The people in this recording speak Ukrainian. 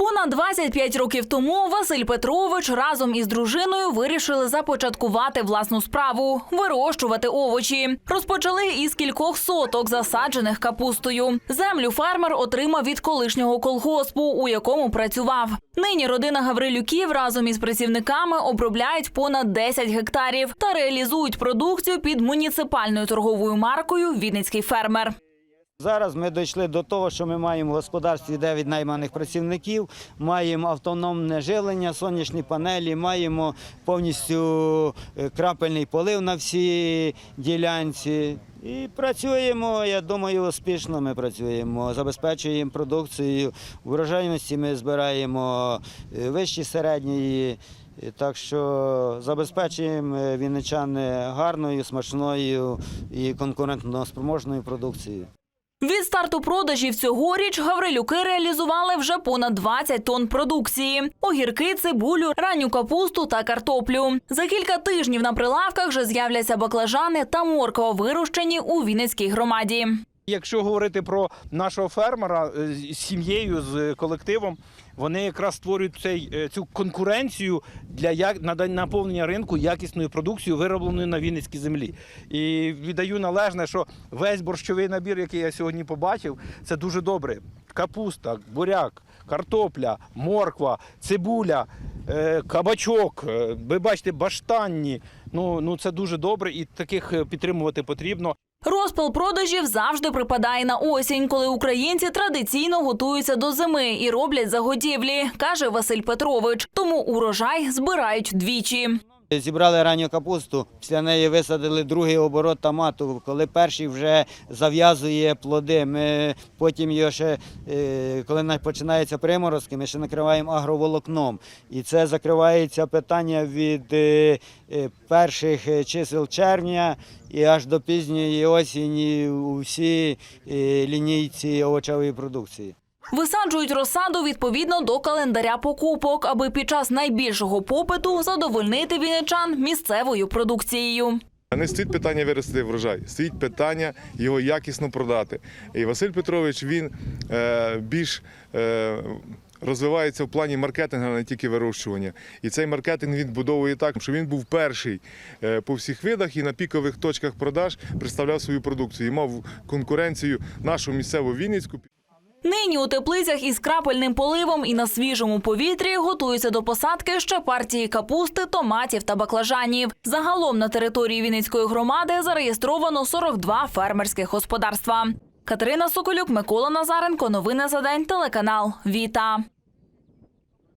Понад 25 років тому Василь Петрович разом із дружиною вирішили започаткувати власну справу вирощувати овочі. Розпочали із кількох соток, засаджених капустою. Землю фермер отримав від колишнього колгоспу, у якому працював. Нині родина Гаврилюків разом із працівниками обробляють понад 10 гектарів та реалізують продукцію під муніципальною торговою маркою Вінницький фермер. Зараз ми дійшли до того, що ми маємо в господарстві 9 найманих працівників, маємо автономне жилення, сонячні панелі, маємо повністю е, крапельний полив на всій ділянці. І працюємо, я думаю, успішно ми працюємо, забезпечуємо продукцію. Врожайності ми збираємо е, вищі середньої. Е, Так що забезпечуємо е, вінничани гарною, смачною і конкурентноспроможною продукцією. Від старту продажів цьогоріч Гаврилюки реалізували вже понад 20 тонн продукції: огірки, цибулю, ранню капусту та картоплю. За кілька тижнів на прилавках вже з'являться баклажани та морква, вирощені у Вінницькій громаді. Якщо говорити про нашого фермера е, з сім'єю, з колективом, вони якраз створюють цей, е, цю конкуренцію для як, наповнення ринку якісною продукцією, виробленою на Вінницькій землі. І віддаю належне, що весь борщовий набір, який я сьогодні побачив, це дуже добре. Капуста, буряк, картопля, морква, цибуля, е, кабачок, е, ви бачите, баштанні. Ну, ну це дуже добре і таких е, підтримувати потрібно. Розпал продажів завжди припадає на осінь, коли українці традиційно готуються до зими і роблять заготівлі, каже Василь Петрович. Тому урожай збирають двічі. Зібрали ранню капусту, після неї висадили другий оборот томату. Коли перший вже зав'язує плоди, ми потім його ще, е, коли на- починаються приморозки, ми ще накриваємо агроволокном. І це закривається питання від е, е, перших чисел червня і аж до пізньої осені у всій е, лінійці овочевої продукції. Висаджують розсаду відповідно до календаря покупок, аби під час найбільшого попиту задовольнити вінничан місцевою продукцією. Не стоїть питання виростити врожай, стоїть питання його якісно продати. І Василь Петрович він е, більш е, розвивається в плані маркетингу, а не тільки вирощування. І цей маркетинг він будовує так, що він був перший е, по всіх видах і на пікових точках продаж представляв свою продукцію і мав конкуренцію нашу місцеву Вінницьку. Нині у теплицях із крапельним поливом і на свіжому повітрі готуються до посадки ще партії капусти, томатів та баклажанів. Загалом на території Вінницької громади зареєстровано 42 фермерських господарства. Катерина Соколюк, Микола Назаренко. Новини за день. Телеканал Віта.